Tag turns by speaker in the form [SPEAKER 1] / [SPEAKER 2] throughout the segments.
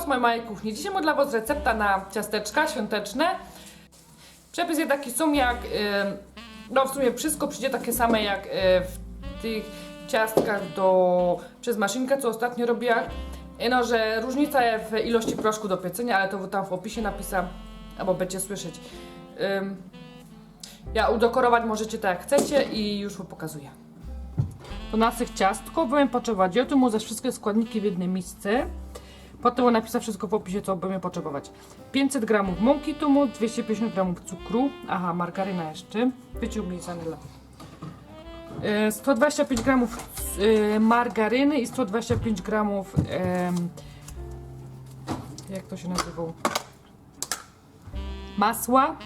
[SPEAKER 1] z mojej małej kuchni. Dzisiaj mam dla Was recepta na ciasteczka świąteczne. Przepisy takie są jak, y, no w sumie wszystko przyjdzie takie same jak y, w tych ciastkach do, przez maszynkę, co ostatnio robiłam. Y, No, że różnica w ilości proszku do piecenia, ale to tam w opisie napisam, albo będziecie słyszeć. Ja udekorować możecie tak jak chcecie i już Wam pokazuję. Do naszych ciastko będziemy potrzebować jodu, ze wszystkie składniki w jednym misce. Potem on napisał wszystko w opisie, co będziemy potrzebować. 500 g mąki tumu, 250 g cukru, aha, margaryna jeszcze, zanila. E, 125 g margaryny i 125 g jak to się nazywało? Masła.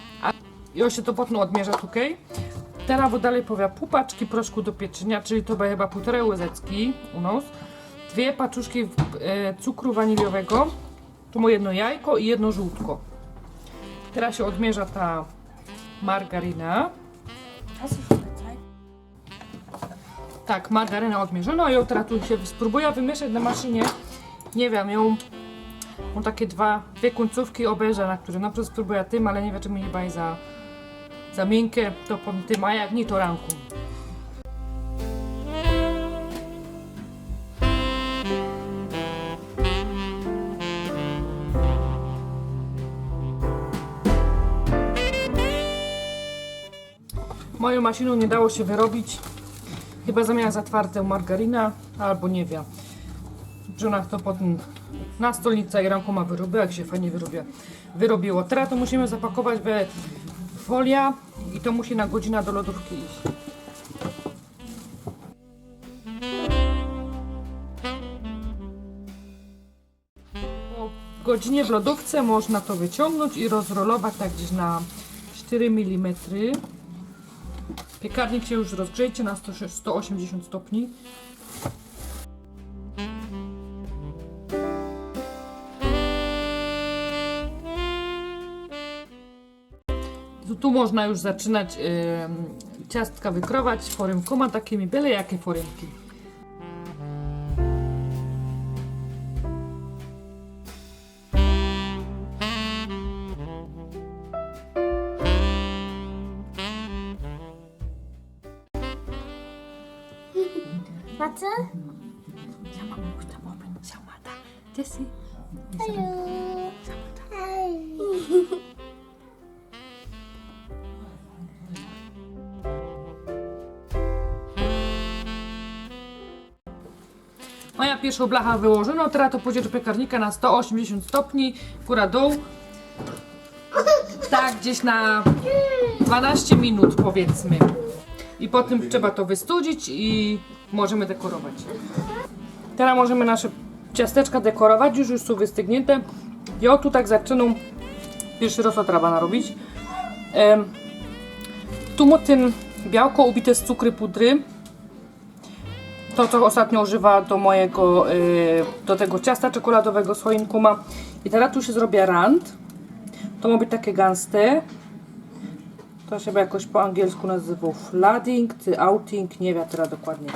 [SPEAKER 1] I on się to potem odmierza tutaj. Teraz dalej powiem pół proszku do pieczenia, czyli to będzie chyba półtorej łyżeczki u nas. Dwie paczuszki e, cukru waniliowego. Tu mu jedno jajko i jedno żółtko. Teraz się odmierza ta margaryna.
[SPEAKER 2] Gezeigt?
[SPEAKER 1] Tak, margarynę odmierzono i ją teraz tu się spróbuję wymieszać na maszynie. Nie wiem, ją mam takie dwa, dwie końcówki obejrzę, na które na przykład spróbuję tym, ale nie wiem czy mi chyba jest za, za miękkie, to po tym, a jak nie to ranku. Moją maszyną nie dało się wyrobić. Chyba zamiast zatwarte margarina, albo nie wiem. Żona to potem na stolnica i rękoma wyrobiła, jak się fajnie wyrobia, wyrobiło. Teraz to musimy zapakować we folia i to musi na godzinę do lodówki iść. Godzinie w lodówce można to wyciągnąć i rozrolować tak gdzieś na 4 mm. Piekarnik się już rozgrzejcie na 100 180 stopni. Tu- można już zaczynać ciastka wykrować foremkoma takimi byle jakie foremki.
[SPEAKER 2] Warte.
[SPEAKER 1] Schau mal da. Jessie.
[SPEAKER 2] Hallo. Hi.
[SPEAKER 1] Moja pierwsza blacha wyłożona, teraz to pójdzie do piekarnika na 180 stopni, góra dół. Tak, gdzieś na 12 minut powiedzmy. I potem trzeba to wystudzić i możemy dekorować. Teraz możemy nasze ciasteczka dekorować, już już są wystygnięte. Ja tu tak zaczynam pierwszy raz trzeba narobić. Tu mu tym białko ubite z cukry pudry. To, co ostatnio używa do mojego, y, do tego ciasta czekoladowego słoinku ma. I teraz tu się zrobię rand. To ma być takie gęste. To się jakoś po angielsku nazywa flooding czy outing, nie wiem teraz dokładnie.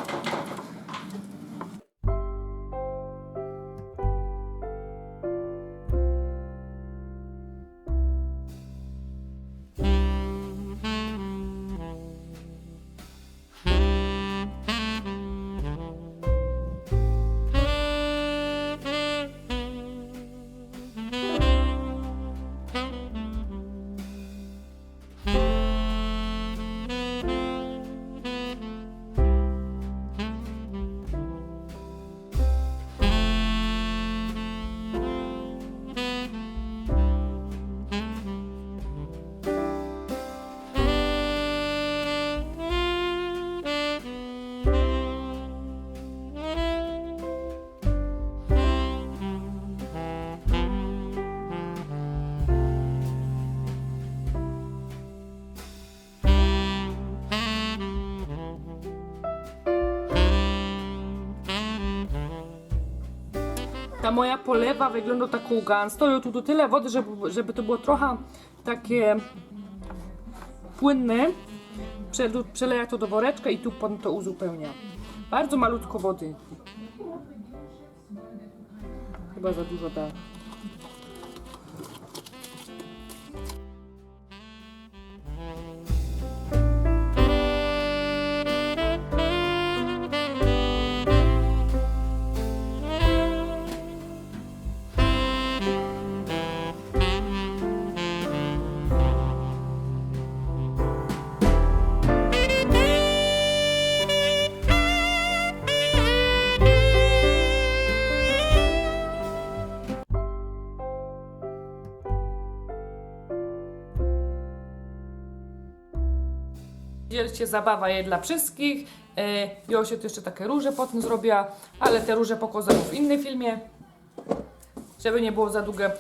[SPEAKER 1] Ta moja polewa wygląda taką gęstą. Ja tu tu tyle wody, żeby, żeby to było trochę takie płynne. Przeleję to do woreczka i tu pan to uzupełnia. Bardzo malutko wody. Chyba za dużo da. Wielcie zabawa jej dla wszystkich. E, Josie to jeszcze takie róże potem zrobiła, ale te róże pokażę w innym filmie, żeby nie było za długie.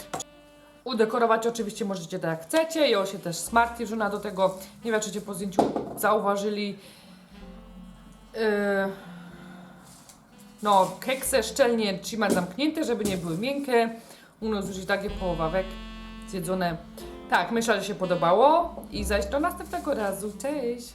[SPEAKER 1] Udekorować oczywiście możecie tak jak chcecie. Josie też Smarty żona do tego. Nie wiem, czy cię po zdjęciu zauważyli. E, no, keksy szczelnie trzymać zamknięte, żeby nie były miękkie. U nas już takie połowawek zjedzone. Tak, myślę, że się podobało i zaś do następnego razu. Cześć!